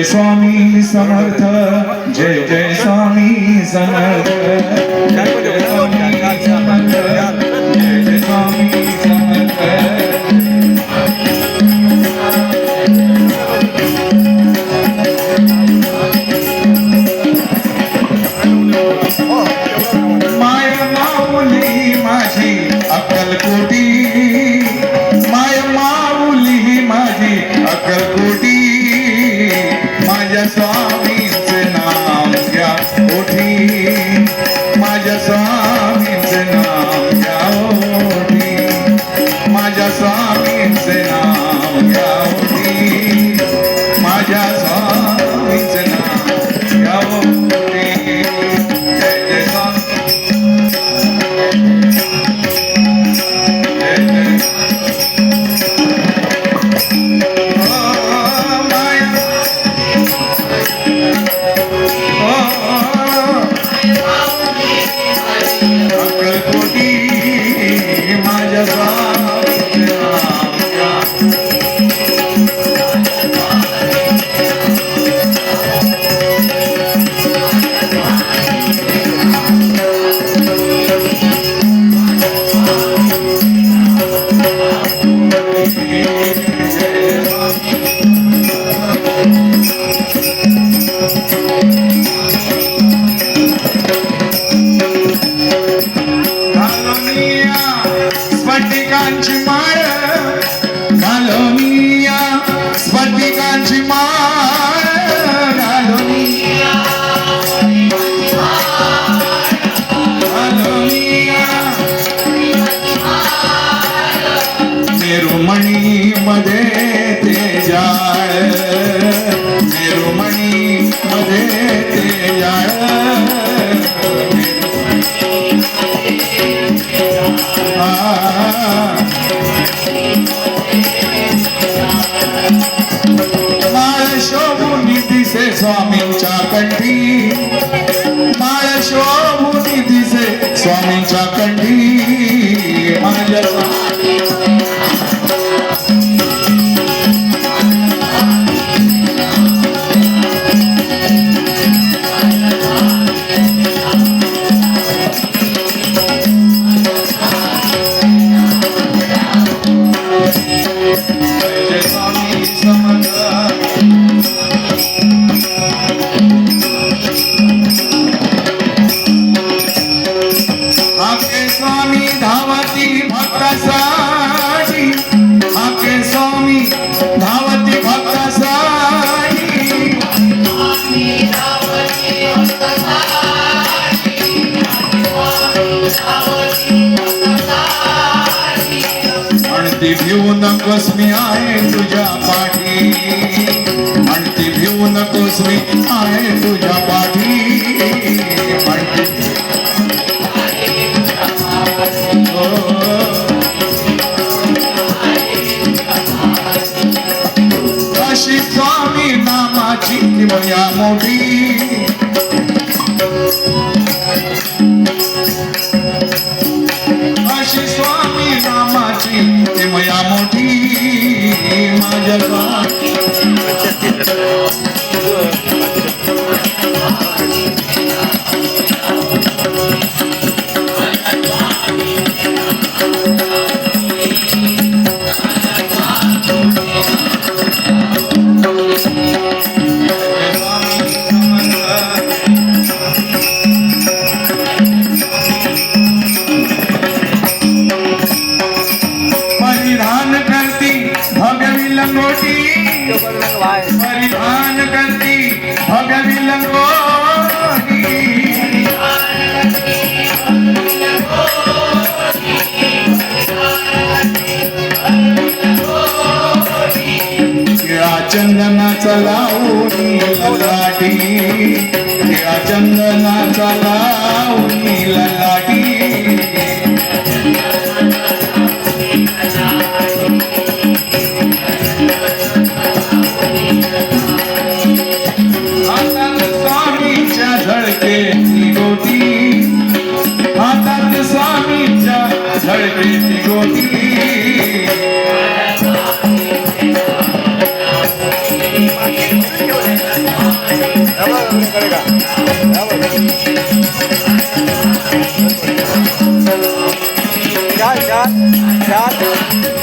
જય સ્વામી સમર્થ જય જય સ્વામી સમર્થ. de mind. falling, talking deep. भिवू नकोस मी आहे तुझ्या पाठी. म्हणते भिवू नकोस मी आहे तुझ्या पाठी. हो. अशी स्वामी नामाची किमया मोठी. സമാജവാ परिधान करती भव्य विलंबोनी चंदनाचा लावणी लाटी चंदनाचा लावणी लाटी चार चार चार